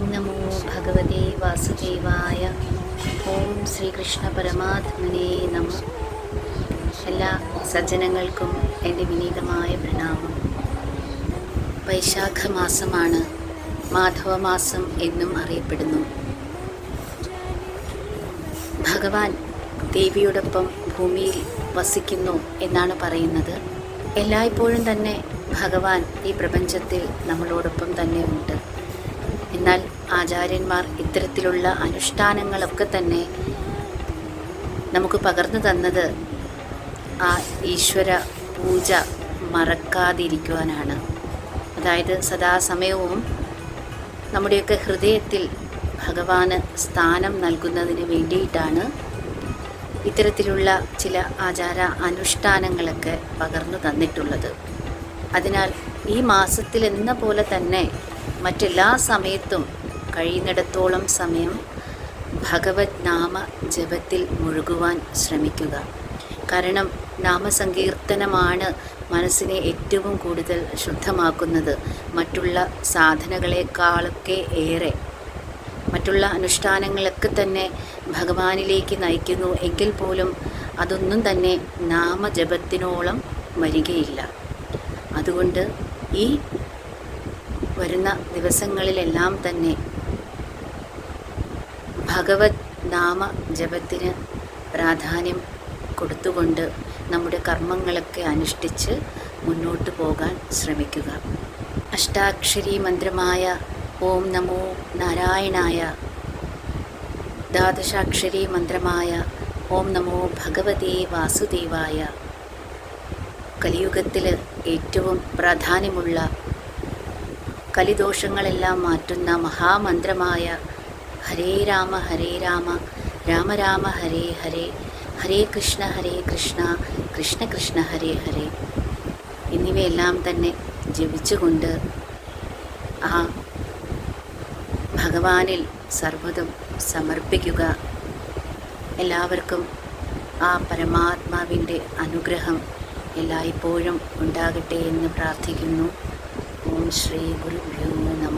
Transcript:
ഓം നമോ ഭഗവതേ വാസുദേവായ. ഓം ശ്രീകൃഷ്ണ പരമാത്മനേ നമ. എല്ലാ സജ്ജനങ്ങൾക്കും എന്റെ വിനീതമായ പ്രണാമം. വൈശാഖ മാസമാണ് മാധവമാസം എന്നും അറിയപ്പെടുന്നു. ഭഗവാൻ ദേവിയോടൊപ്പം ഭൂമിയിൽ വസിക്കുന്നു എന്നാണ് പറയുന്നത്. എല്ലായ്പ്പോഴും തന്നെ ഭഗവാൻ ഈ പ്രപഞ്ചത്തിൽ നമ്മളോടൊപ്പം തന്നെ ഉണ്ട്. എന്നാൽ ആചാര്യന്മാർ ഇത്തരത്തിലുള്ള അനുഷ്ഠാനങ്ങളൊക്കെ തന്നെ നമുക്ക് പകർന്നു തന്നത് ആ ഈശ്വര പൂജ മറക്കാതിരിക്കുവാനാണ്. അതായത് സദാസമയവും നമ്മുടെയൊക്കെ ഹൃദയത്തിൽ ഭഗവാന് സ്ഥാനം നൽകുന്നതിന് വേണ്ടിയിട്ടാണ് ഇത്തരത്തിലുള്ള ചില ആചാര അനുഷ്ഠാനങ്ങളൊക്കെ പകർന്നു തന്നിട്ടുള്ളത്. അതിനാൽ ഈ മാസത്തിൽ എന്ന പോലെ തന്നെ മറ്റെല്ലാ സമയത്തും കഴിയുന്നിടത്തോളം സമയം ഭഗവത് നാമ ജപത്തിൽ മുഴുകുവാൻ ശ്രമിക്കുക. കാരണം നാമസങ്കീർത്തനമാണ് മനസ്സിനെ ഏറ്റവും കൂടുതൽ ശുദ്ധമാക്കുന്നത്. മറ്റുള്ള സാധനകളെക്കാളൊക്കെ ഏറെ. മറ്റുള്ള അനുഷ്ഠാനങ്ങളൊക്കെ തന്നെ ഭഗവാനിലേക്ക് നയിക്കുന്നു എങ്കിൽ പോലും അതൊന്നും തന്നെ നാമജപത്തിനോളം വരികയില്ല. അതുകൊണ്ട് ഈ വരുന്ന ദിവസങ്ങളിലെല്ലാം തന്നെ ഭഗവത് നാമ ജപത്തിന് പ്രാധാന്യം കൊടുത്തുകൊണ്ട് നമ്മുടെ കർമ്മങ്ങളൊക്കെ അനുഷ്ഠിച്ച് മുന്നോട്ട് പോകാൻ ശ്രമിക്കുക. അഷ്ടാക്ഷരി മന്ത്രമായ ഓം നമോ നാരായണായ ദ്വാദശാക്ഷരി മന്ത്രമായ ഓം നമോ ഭഗവതേ വാസുദേവായ കലിയുഗത്തിൽ ഏറ്റവും പ്രാധാന്യമുള്ള കലിദോഷങ്ങളെല്ലാം മാറ്റുന്ന മഹാമന്ത്രമായ ഹരേ രാമ ഹരേ രാമ രാമ രാമ ഹരേ ഹരേ ഹരേ കൃഷ്ണ ഹരേ കൃഷ്ണ കൃഷ്ണ കൃഷ്ണ ഹരേ ഹരേ. എന്നിവയെല്ലാം തന്നെ ജപിച്ചുകൊണ്ട് ആ ഭഗവാനിൽ സർവതും സമർപ്പിക്കുക. എല്ലാവർക്കും ആ പരമാത്മാവിന്റെ അനുഗ്രഹം എല്ലായ്പ്പോഴും ഉണ്ടാകട്ടെ എന്ന് പ്രാർത്ഥിക്കുന്നു. ഓം ശ്രീ ഗുരുഭ്യോ നമ.